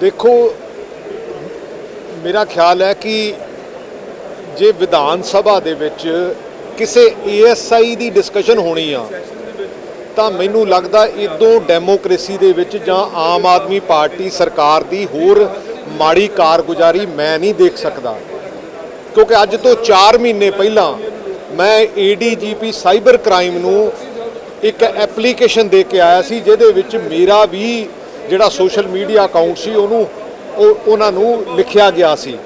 ਦੇਖੋ, ਮੇਰਾ ਖਿਆਲ ਹੈ ਕਿ ਜੇ ਵਿਧਾਨ ਸਭਾ ਦੇ ਵਿੱਚ ਕਿਸੇ ਏਐਸਆਈ ਦੀ ਡਿਸਕਸ਼ਨ ਹੋਣੀ ਆ, ਤਾਂ ਮੈਨੂੰ ਲੱਗਦਾ ਇਦੋਂ ਡੈਮੋਕ੍ਰੇਸੀ ਦੇ ਵਿੱਚ ਜਾਂ ਆਮ ਆਦਮੀ ਪਾਰਟੀ ਸਰਕਾਰ ਦੀ ਹੋਰ ਮਾੜੀ ਕਾਰਗੁਜ਼ਾਰੀ ਮੈਂ ਨਹੀਂ ਦੇਖ ਸਕਦਾ। ਕਿਉਂਕਿ ਅੱਜ ਤੋਂ 4 ਮਹੀਨੇ ਪਹਿਲਾਂ ਮੈਂ ਏਡੀਜੀਪੀ ਸਾਈਬਰ ਕ੍ਰਾਈਮ ਨੂੰ ਇੱਕ ਐਪਲੀਕੇਸ਼ਨ ਦੇ ਕੇ ਆਇਆ ਸੀ, ਜਿਹਦੇ ਵਿੱਚ ਮੇਰਾ ਵੀ ਜਿਹੜਾ ਸੋਸ਼ਲ ਮੀਡੀਆ ਅਕਾਊਂਟ ਸੀ, ਉਹਨੂੰ, ਉਹ, ਉਹਨਾਂ ਨੂੰ ਲਿਖਿਆ ਗਿਆ ਸੀ।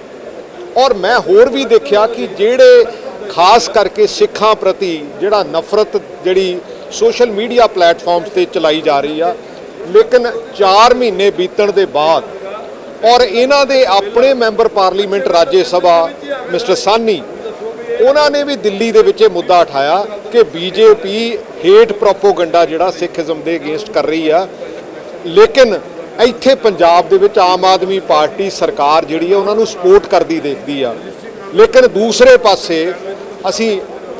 ਔਰ ਮੈਂ ਹੋਰ ਵੀ ਦੇਖਿਆ ਕਿ ਜਿਹੜੇ ਖਾਸ ਕਰਕੇ ਸਿੱਖਾਂ ਪ੍ਰਤੀ ਜਿਹੜਾ ਨਫ਼ਰਤ ਜਿਹੜੀ ਸੋਸ਼ਲ ਮੀਡੀਆ ਪਲੇਟਫਾਰਮਸ ਤੇ ਚਲਾਈ ਜਾ ਰਹੀ ਆ, ਲੇਕਿਨ 4 ਮਹੀਨੇ ਬੀਤਣ ਦੇ ਬਾਅਦ ਔਰ ਇਹਨਾਂ ਦੇ ਆਪਣੇ member parliament Rajya Sabha mister Sani ਉਹਨਾਂ ਨੇ ਵੀ ਦਿੱਲੀ ਦੇ ਵਿੱਚ ਇਹ ਮੁੱਦਾ ਉਠਾਇਆ ਕਿ ਬੀਜੇਪੀ ਹੇਟ ਪ੍ਰੋਪੋਗੰਡਾ ਜਿਹੜਾ ਸਿੱਖੀਜ਼ਮ ਦੇ ਅਗੇਂਸਟ ਕਰ ਰਹੀ ਆ। ਲੇਕਿਨ ਇੱਥੇ ਪੰਜਾਬ ਦੇ ਵਿੱਚ ਆਮ ਆਦਮੀ ਪਾਰਟੀ ਸਰਕਾਰ ਜਿਹੜੀ ਹੈ ਉਹਨਾਂ ਨੂੰ ਸਪੋਰਟ ਕਰਦੀ ਦੇਖਦੀ ਆ। ਲੇਕਿਨ ਦੂਸਰੇ ਪਾਸੇ ਅਸੀਂ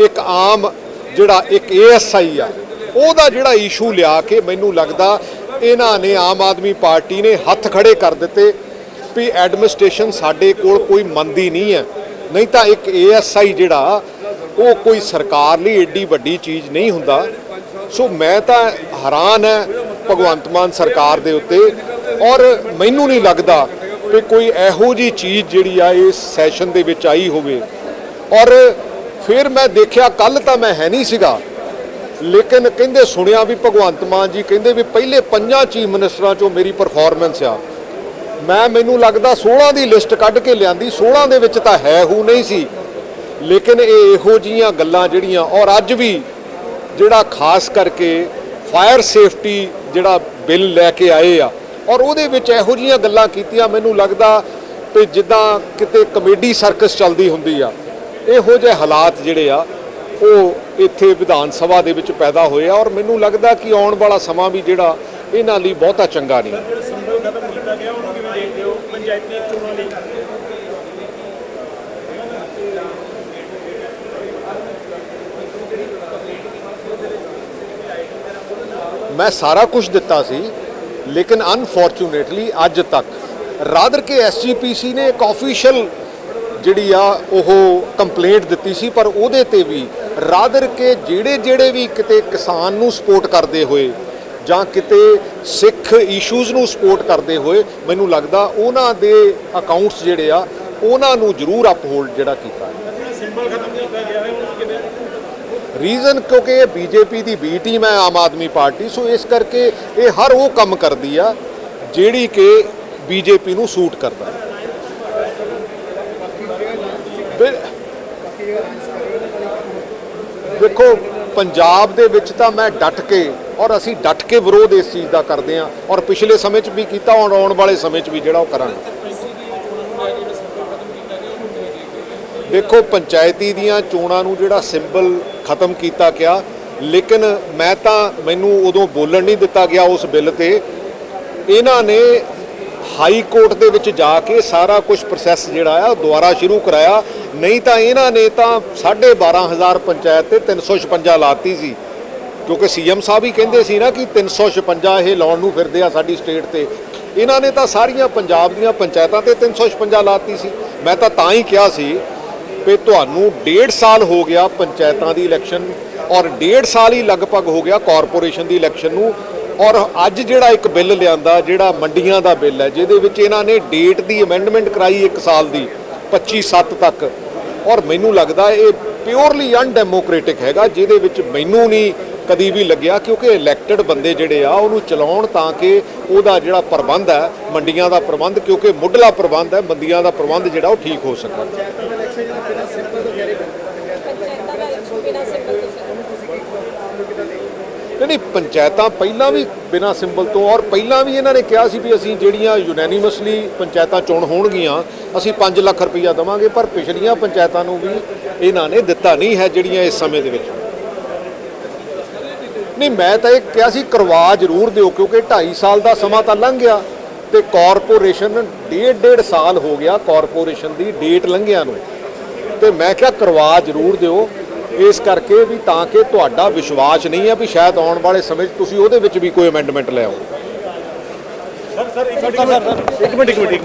ਇੱਕ ਆਮ ਜਿਹੜਾ ਇੱਕ ਏਐਸਆਈ ਆ, ਉਹਦਾ ਜਿਹੜਾ ਇਸ਼ੂ ਲਿਆ ਕੇ ਮੈਨੂੰ ਲੱਗਦਾ ਇਹਨਾਂ ਨੇ ਆਮ ਆਦਮੀ ਪਾਰਟੀ ਨੇ ਹੱਥ ਖੜੇ ਕਰ ਦਿੱਤੇ ਵੀ ਐਡਮਿਨਿਸਟ੍ਰੇਸ਼ਨ ਸਾਡੇ ਕੋਲ ਕੋਈ ਮੰਦੀ ਨਹੀਂ ਹੈ। ਨਹੀਂ ਤਾਂ ਇੱਕ ਏਐਸਆਈ ਜਿਹੜਾ, ਉਹ ਕੋਈ ਸਰਕਾਰ ਲਈ ਏਡੀ ਵੱਡੀ ਚੀਜ਼ ਨਹੀਂ ਹੁੰਦਾ। ਸੋ ਮੈਂ ਤਾਂ ਹੈਰਾਨ ਹੈ ਭਗਵੰਤ ਮਾਨ ਸਰਕਾਰ ਦੇ ਉੱਤੇ। ਔਰ ਮੈਨੂੰ ਨਹੀਂ ਲੱਗਦਾ ਕਿ ਕੋਈ ਇਹੋ ਜੀ ਚੀਜ਼ ਜਿਹੜੀ ਆ, ਇਸ ਸੈਸ਼ਨ ਦੇ ਵਿੱਚ ਆਈ ਹੋਵੇ। ਔਰ ਫਿਰ ਮੈਂ ਦੇਖਿਆ ਕੱਲ ਤਾਂ ਮੈਂ ਹੈ ਨਹੀਂ ਸੀਗਾ। ਲੇਕਿਨ ਕਹਿੰਦੇ ਸੁਣਿਆ ਵੀ ਭਗਵੰਤ ਮਾਨ ਜੀ ਕਹਿੰਦੇ ਵੀ ਪਹਿਲੇ ਪੰਜਾਂ ਚੀਫ ਮਿਨਿਸਟਰਾਂ ਚੋਂ ਮੇਰੀ ਪਰਫਾਰਮੈਂਸ ਆ। ਮੈਂ ਮੈਨੂੰ ਲੱਗਦਾ 16 ਦੀ ਲਿਸਟ ਕੱਢ ਕੇ ਲਿਆਂਦੀ 16 ਦੇ ਵਿੱਚ ਤਾਂ ਹੈ ਹੂ ਨਹੀਂ ਸੀ। ਲੇਕਿਨ ਇਹ ਇਹੋ ਜੀਆਂ ਗੱਲਾਂ ਜਿਹੜੀਆਂ, ਔਰ ਅੱਜ ਵੀ ਜਿਹੜਾ ਖਾਸ ਕਰਕੇ ਫਾਇਰ ਸੇਫਟੀ ਜਿਹੜਾ ਬਿੱਲ ਲੈ ਕੇ ਆਏ ਆ, ਔਰ ਉਹਦੇ ਵਿੱਚ ਇਹੋ ਜੀਆਂ ਗੱਲਾਂ ਕੀਤੀਆਂ, ਮੈਨੂੰ ਲੱਗਦਾ ਕਿ ਜਿੱਦਾਂ ਕਿਤੇ ਕਮੇਡੀ ਸਰਕਸ ਚੱਲਦੀ ਹੁੰਦੀ ਆ, ਇਹੋ ਜਿਹੇ ਹਾਲਾਤ ਜਿਹੜੇ ਆ, ਉਹ ਇੱਥੇ ਵਿਧਾਨ ਸਭਾ ਦੇ ਵਿੱਚ ਪੈਦਾ ਹੋਏ ਆ, ਔਰ ਮੈਨੂੰ ਲੱਗਦਾ ਕਿ ਆਉਣ ਵਾਲਾ ਸਮਾਂ ਵੀ ਜਿਹੜਾ, ਇਹਨਾਂ ਲਈ ਬਹੁਤਾ ਚੰਗਾ ਨਹੀਂ। ਪੰਚਾਇਤੀ ਚੋਣਾਂ ਲਈ ਮੈਂ ਸਾਰਾ ਕੁਝ ਦਿੱਤਾ ਸੀ, ਲੇਕਿਨ ਅਨਫੋਰਚੂਨੇਟਲੀ ਅੱਜ ਤੱਕ ਰਾਦਰ ਕੇ ਐਸਜੀਪੀਸੀ ਨੇ ਇੱਕ ਆਫੀਸ਼ੀਅਲ ਜਿਹੜੀ ਆ ਉਹ ਕੰਪਲੇਂਟ ਦਿੱਤੀ ਸੀ, ਪਰ ਉਹਦੇ ਤੇ ਵੀ ਰਾਦਰ ਕੇ ਜਿਹੜੇ ਜਿਹੜੇ ਵੀ ਕਿਤੇ ਕਿਸਾਨ ਨੂੰ ਸਪੋਰਟ ਕਰਦੇ ਹੋਏ ਜਾਂ ਕਿਤੇ ਸਿੱਖ ਇਸ਼ੂਜ਼ ਨੂੰ ਸਪੋਰਟ ਕਰਦੇ ਹੋਏ, ਮੈਨੂੰ ਲੱਗਦਾ ਉਹਨਾਂ ਦੇ ਅਕਾਊਂਟਸ ਜਿਹੜੇ ਆ, ਉਹਨਾਂ ਨੂੰ ਜ਼ਰੂਰ ਅਪਹੋਲਡ ਜਿਹੜਾ ਕੀਤਾ ਜਿਹੜਾ ਕੀਤਾ ਰੀਜ਼ਨ ਕਿਉਂਕਿ ਇਹ ਬੀਜੇਪੀ ਦੀ ਬੀ ਟੀਮ ਹੈ, ਆਮ ਆਦਮੀ ਪਾਰਟੀ ਸੋ ਇਸ ਕਰਕੇ ਇਹ ਹਰ ਉਹ ਕੰਮ ਕਰਦੀ ਆ ਜਿਹੜੀ ਕਿ ਬੀਜੇਪੀ ਨੂੰ ਸੂਟ ਕਰਦਾ ਹੈ। ਦੇਖੋ, ਪੰਜਾਬ ਦੇ ਵਿੱਚ ਤਾਂ ਮੈਂ ਡਟ ਕੇ ਔਰ ਅਸੀਂ ਡਟ ਕੇ ਵਿਰੋਧ ਇਸ ਚੀਜ਼ ਦਾ ਕਰਦੇ ਹਾਂ ਔਰ ਪਿਛਲੇ ਸਮੇਂ 'ਚ ਵੀ ਕੀਤਾ, ਔਰ ਆਉਣ ਵਾਲੇ ਸਮੇਂ 'ਚ ਵੀ ਜਿਹੜਾ ਉਹ ਕਰਾਂਗੇ। ਦੇਖੋ, ਪੰਚਾਇਤੀ ਦੀਆਂ ਚੋਣਾਂ ਨੂੰ ਜਿਹੜਾ ਸਿੰਬਲ ਖਤਮ ਕੀਤਾ ਗਿਆ, ਲੇਕਿਨ ਮੈਂ ਤਾਂ ਮੈਨੂੰ ਉਦੋਂ ਬੋਲਣ ਨਹੀਂ ਦਿੱਤਾ ਗਿਆ ਉਸ ਬਿੱਲ ਤੇ। ਇਹਨਾਂ ਨੇ ਹਾਈ ਕੋਰਟ ਦੇ ਵਿੱਚ ਜਾ ਕੇ ਸਾਰਾ ਕੁਝ ਪ੍ਰੋਸੈਸ ਜਿਹੜਾ ਆ, ਉਹ ਦੁਬਾਰਾ ਸ਼ੁਰੂ ਕਰਾਇਆ। ਨਹੀਂ ਤਾਂ ਇਹਨਾਂ ਨੇ ਤਾਂ 12500 ਪੰਚਾਇਤ ਤੇ 356 ਲਾਤੀ ਸੀ। ਕਿਉਂਕਿ ਸੀਐਮ ਸਾਹਿਬ ਹੀ ਕਹਿੰਦੇ ਸੀ ਨਾ ਕਿ 356 ਇਹ ਲਾਉਣ ਨੂੰ ਫਿਰਦੇ ਆ ਸਾਡੀ ਸਟੇਟ ਤੇ। ਇਹਨਾਂ ਨੇ ਤਾਂ ਸਾਰੀਆਂ ਪੰਜਾਬ ਦੀਆਂ ਪੰਚਾਇਤਾਂ ਤੇ 356 ਲਾਤੀ ਸੀ। ਮੈਂ ਤਾਂ ਤਾਂ ਹੀ ਕਿਹਾ ਸੀ ਵੀ ਤੁਹਾਨੂੰ ਡੇਢ ਸਾਲ ਹੋ ਗਿਆ ਪੰਚਾਇਤਾਂ ਦੀ ਇਲੈਕਸ਼ਨ ਔਰ ਡੇਢ ਸਾਲ ਹੀ ਲਗਭਗ ਹੋ ਗਿਆ ਕਾਰਪੋਰੇਸ਼ਨ ਦੀ ਇਲੈਕਸ਼ਨ ਨੂੰ। ਔਰ ਅੱਜ ਜਿਹੜਾ ਇੱਕ ਬਿੱਲ ਲਿਆਂਦਾ, ਜਿਹੜਾ ਮੰਡੀਆਂ ਦਾ ਬਿੱਲ ਹੈ, ਜਿਹਦੇ ਵਿੱਚ ਇਹਨਾਂ ਨੇ ਡੇਟ ਦੀ ਅਮੈਂਡਮੈਂਟ ਕਰਾਈ 1 ਸਾਲ ਦੀ 25 7 ਤੱਕ। ਔਰ ਮੈਨੂੰ ਲੱਗਦਾ ਇਹ ਪਿਓਰਲੀ ਅਨਡੈਮੋਕ੍ਰੈਟਿਕ ਹੈਗਾ, ਜਿਹਦੇ ਵਿੱਚ ਮੈਨੂੰ ਨਹੀਂ ਕਦੀ ਵੀ ਲੱਗਿਆ, ਕਿਉਂਕਿ ਇਲੈਕਟਡ ਬੰਦੇ ਜਿਹੜੇ ਆ, ਉਹਨੂੰ ਚਲਾਉਣ ਤਾਂ ਕਿ ਉਹਦਾ ਜਿਹੜਾ ਪ੍ਰਬੰਧ ਹੈ, ਮੰਡੀਆਂ ਦਾ ਪ੍ਰਬੰਧ, ਕਿਉਂਕਿ ਮੁੱਢਲਾ ਪ੍ਰਬੰਧ ਹੈ, ਮੰਡੀਆਂ ਦਾ ਪ੍ਰਬੰਧ ਜਿਹੜਾ ਉਹ ਠੀਕ ਹੋ ਸਕੇ। ਨਹੀਂ ਪੰਚਾਇਤਾਂ ਪਹਿਲਾਂ ਵੀ ਬਿਨਾਂ ਸਿੰਬਲ ਤੋਂ, ਔਰ ਪਹਿਲਾਂ ਵੀ ਇਹਨਾਂ ਨੇ ਕਿਹਾ ਸੀ ਵੀ ਅਸੀਂ ਜਿਹੜੀਆਂ ਯੂਨੈਨਿਮਸਲੀ ਪੰਚਾਇਤਾਂ ਚੋਣ ਹੋਣਗੀਆਂ, ਅਸੀਂ 5 ਲੱਖ ਰੁਪਈਆ ਦੇਵਾਂਗੇ, ਪਰ ਪਿਛਲੀਆਂ ਪੰਚਾਇਤਾਂ ਨੂੰ ਵੀ ਇਹਨਾਂ ਨੇ ਦਿੱਤਾ ਨਹੀਂ ਹੈ ਜਿਹੜੀਆਂ ਇਸ ਸਮੇਂ ਦੇ ਵਿੱਚ। ਨਹੀਂ, ਮੈਂ ਤਾਂ ਇਹ ਕਿਹਾ ਸੀ ਕਰਵਾ ਜ਼ਰੂਰ ਦਿਓ, ਕਿਉਂਕਿ 2.5 ਸਾਲ ਦਾ ਸਮਾਂ ਤਾਂ ਲੰਘ ਗਿਆ ਤੇ ਕਾਰਪੋਰੇਸ਼ਨ ਡੇਢ ਡੇਢ ਸਾਲ ਹੋ ਗਿਆ ਕਾਰਪੋਰੇਸ਼ਨ ਦੀ ਡੇਟ ਲੰਘਿਆ ਨੂੰ। ਤੇ ਮੈਂ ਕਿਹਾ ਕਰਵਾ ਜ਼ਰੂਰ ਦਿਓ, ਇਸ ਕਰਕੇ ਵੀ ਤਾਂ ਕਿ ਤੁਹਾਡਾ ਵਿਸ਼ਵਾਸ ਨਹੀਂ ਹੈ ਵੀ ਸ਼ਾਇਦ ਆਉਣ ਵਾਲੇ ਸਮੇਂ 'ਚ ਤੁਸੀਂ ਉਹਦੇ ਵਿੱਚ ਵੀ ਕੋਈ ਅਮੈਂਡਮੈਂਟ ਲੈ ਆਓ। ਸਰ ਸਰ ਇੱਕ ਮਿੰਟ ਇੱਕ ਮਿੰਟ ਇੱਕ ਮਿੰਟ।